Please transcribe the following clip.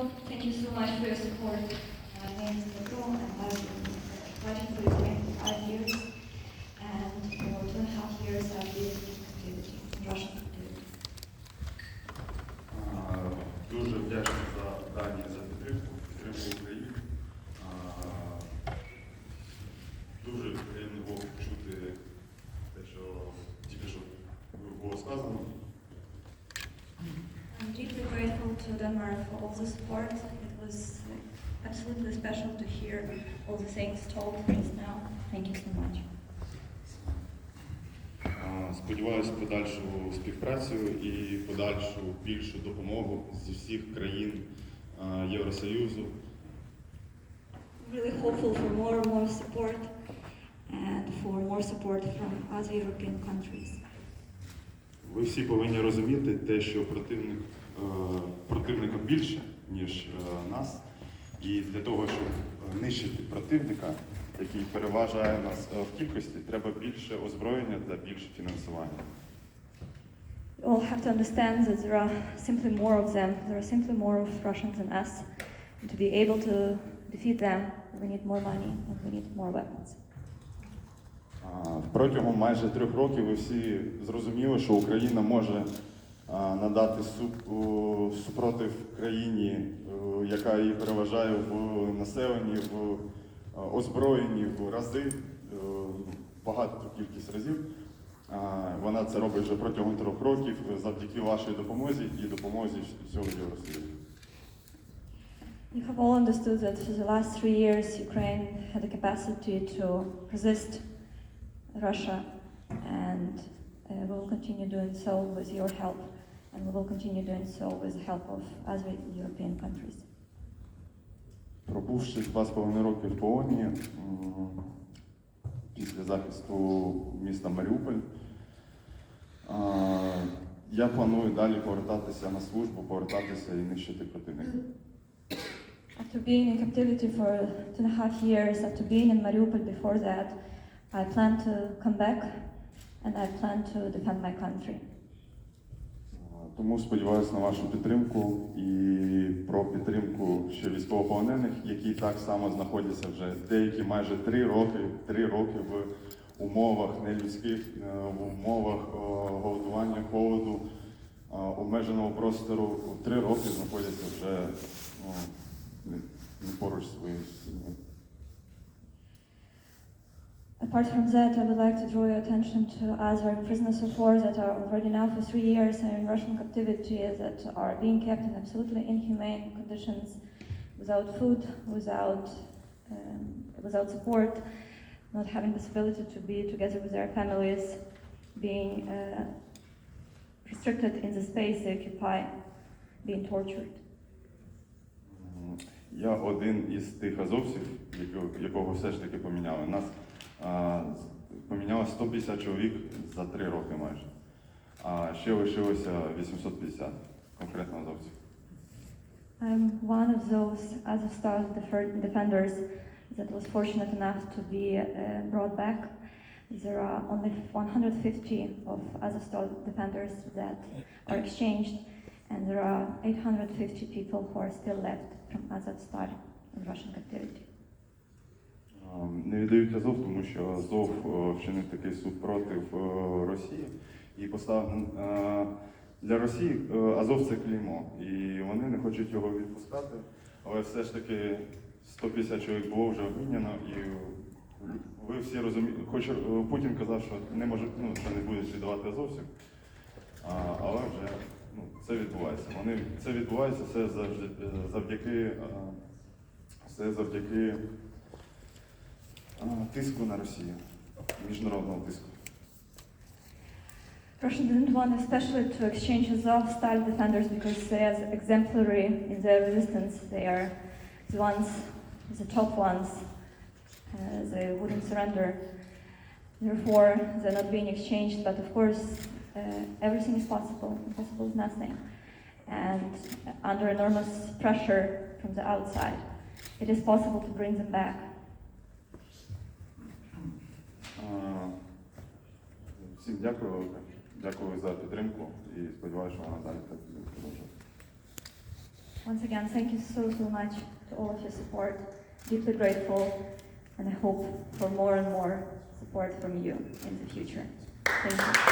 Thank you so much for your support. My name is Madhu, and I've been writing for 25 years, and for two and a half years I've been in Russian. All the support. It was absolutely special to hear all the things told just now. Thank you so much. А, Сподіваюсь, подальшу співпрацю і подальшу більшу допомогу зі всіх країн Євросоюзу. Really hopeful for more and more support and for more support from other European countries. Ви всі повинні розуміти те, що противник, е, противника більше, ніж е, нас. І для того, щоб е, нищити противника, який переважає нас е, в кількості, треба більше озброєння та більше фінансування. We all have to understand that there are simply more of them. There are simply more of Russians than us. And to be able to defeat them, we need more money and we need more weapons. Протягом майже трьох років ви всі зрозуміли, що Україна може надати суп- супротив країні, яка її переважає в населенні, в озброєнні в рази, багато кількість разів. Вона це робить вже протягом трьох років завдяки вашій допомозі і допомозі всього Євросоюзу. You have all understood that for the last three years, Ukraine had the capacity to resist Russia, and uh, will continue doing so with your help, and we will continue doing so with the help of other European countries. Пробувши два з половиною роки в полоні м, після захисту міста Маріуполь, а, я планую далі повертатися на службу, повертатися і нищити противника. After being in captivity for two and a half years, after being in Mariupol before that, I plan to come back and I plan to defend my country. Тому сподіваюся на вашу підтримку і про підтримку ще військовополонених, які так само знаходяться вже деякі майже три роки, три роки в умовах нелюдських, е, в умовах голодування, холоду, обмеженого простору. Три роки знаходяться вже ну, поруч своєю сім'єю. Apart from that, I would like to draw your attention to other prisoners of war that are already now for three years in Russian captivity that are being kept in absolutely inhumane conditions, without food, without um, without support, not having the possibility to be together with their families, being uh, restricted in the space they occupy, being tortured. М, Я один із тих азовців, якого, якого все ж таки поміняли. Нас а, з- поміняло 150 чоловік за три роки майже. А ще лишилося 850 конкретно азовців. I'm one of those Azovstal defer- defenders that was fortunate enough to be uh, brought back. There are only 150 of Azovstal defenders that are exchanged, and there are 850 people who are still left from Azovstal in Russian captivity. А, Не віддають Азов, тому що Азов е, вчинив такий супротив е, Росії і поставив е, для Росії Азов це клеймо, і вони не хочуть його відпускати. Але все ж таки 150 чоловік було вже обміняно, і ви всі розумієте, хоч Путін казав, що не може, ну, що не буде віддавати азовців, але вже ну, це відбувається. Вони це відбувається все завдяки, все завдяки. А, Тиску на Росію, міжнародного тиску. Russia didn't want especially to exchange Azov-style defenders because they are exemplary in their resistance. They are the ones, the top ones. Uh, they wouldn't surrender. Therefore, they're not being exchanged. But of course, uh, everything is possible. Impossible is nothing. And under enormous pressure from the outside, it is possible to bring them back. Всім дякую велике. Дякую за підтримку і сподіваюся, що вона далі так буде продовжувати. Once again, thank you so, so much to all of your support. Deeply grateful, and I hope for more and more support from you in the future. Thank you.